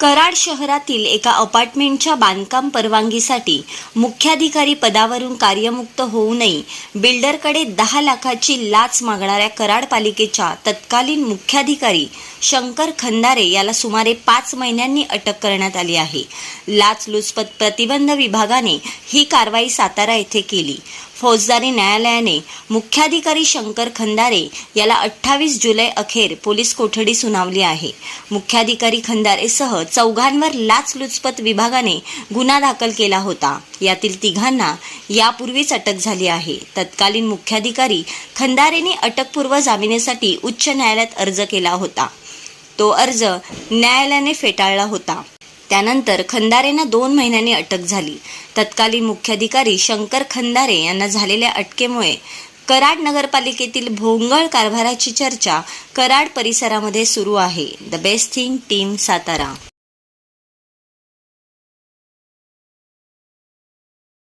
कराड शहरातील एका अपार्टमेंटच्या बांधकाम परवानगीसाठी मुख्याधिकारी पदावरून कार्यमुक्त होऊ नये बिल्डरकडे दहा लाखाची लाच मागणाऱ्या कराड पालिकेच्या तत्कालीन मुख्याधिकारी शंकर खंदारे याला सुमारे पाच महिन्यांनी अटक करण्यात आली आहे. लाचलुचपत प्रतिबंध विभागाने ही कारवाई सातारा येथे केली. फौजदारी न्यायालयाने मुख्याधिकारी शंकर खंदारे याला अठ्ठावीस जुलै अखेर पोलीस कोठडी सुनावली आहे. मुख्याधिकारी खंदारेसह चौघांवर लाचलुचपत विभागाने गुन्हा दाखल केला होता. यातील तिघांना यापूर्वीच अटक झाली आहे. तत्कालीन मुख्याधिकारी खंदारेने अटकपूर्व जामिनासाठी उच्च न्यायालयात अर्ज केला होता. तो अर्ज न्यायालयाने फेटाळला होता. त्यानंतर खंदारेंना दोन महिन्यांनी अटक झाली. तत्कालीन मुख्याधिकारी शंकर खंदारे यांना झालेल्या अटकेमुळे कराड नगरपालिकेतील भोंगळ कारभाराची चर्चा कराड परिसरामध्ये सुरू आहे. The best thing team Satara.